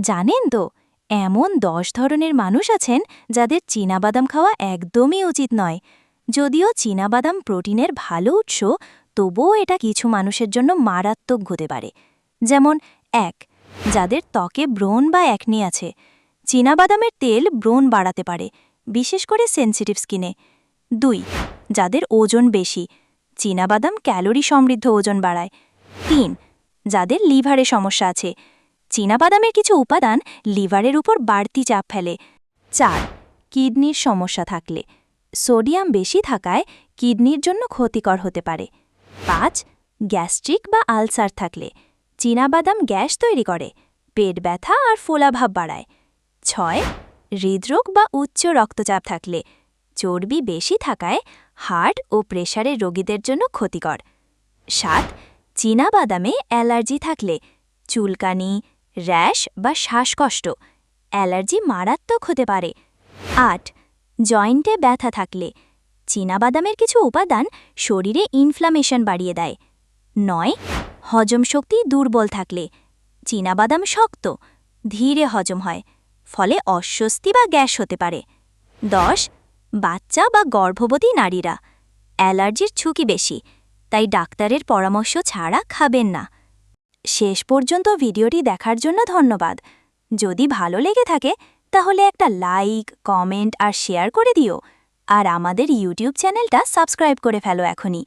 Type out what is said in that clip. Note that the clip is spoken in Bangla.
জানেন তো, এমন দশ ধরনের মানুষ আছেন যাদের চীনাবাদাম খাওয়া একদমই উচিত নয়। যদিও চীনাবাদাম প্রোটিনের ভালো উৎস, তবুও এটা কিছু মানুষের জন্য মারাত্মক হতে পারে। যেমন এক, যাদের ত্বকে ব্রণ বা একনি আছে। চীনাবাদামের তেল ব্রণ বাড়াতে পারে, বিশেষ করে সেন্সিটিভ স্কিনে। দুই, যাদের ওজন বেশি, চীনাবাদাম ক্যালোরি সমৃদ্ধ ওজন বাড়ায়। তিন, যাদের লিভারে সমস্যা আছে চীনাবাদামের কিছু উপাদান লিভারের উপর বাড়তি চাপ ফেলে। চার, কিডনির সমস্যা থাকলে। সোডিয়াম বেশি থাকায় কিডনির জন্য ক্ষতিকর হতে পারে। পাঁচ, গ্যাস্ট্রিক বা আলসার থাকলে। চীনাবাদাম গ্যাস তৈরি করে, পেট ব্যথা আর ফোলাভাব বাড়ায়। ছয়, হৃদরোগ বা উচ্চ রক্তচাপ থাকলে। চর্বি বেশি থাকায় হার্ট ও প্রেশারের রোগীদের জন্য ক্ষতিকর। সাত, চীনাবাদামে অ্যালার্জি থাকলে। চুলকানি র্যাশ বা শ্বাসকষ্ট, অ্যালার্জি মারাত্মক হতে পারে। আট, জয়েন্টে ব্যথা থাকলে, চীনাবাদামের কিছু উপাদান শরীরে ইনফ্লামেশন বাড়িয়ে দেয়। নয়, হজম শক্তি দুর্বল থাকলে, চীনাবাদাম শক্ত, ধীরে হজম হয়, ফলে অস্বস্তি বা গ্যাস হতে পারে। দশ, বাচ্চা বা গর্ভবতী নারীরা, অ্যালার্জির ঝুঁকি বেশি, তাই ডাক্তারের পরামর্শ ছাড়া খাবেন না। শেষ পর্যন্ত ভিডিওটি দেখার জন্য ধন্যবাদ। যদি ভালো লেগে থাকে, তাহলে একটা লাইক, কমেন্ট আর শেয়ার করে দিও। আর আমাদের ইউটিউব চ্যানেলটা সাবস্ক্রাইব করে ফেলো এখনই।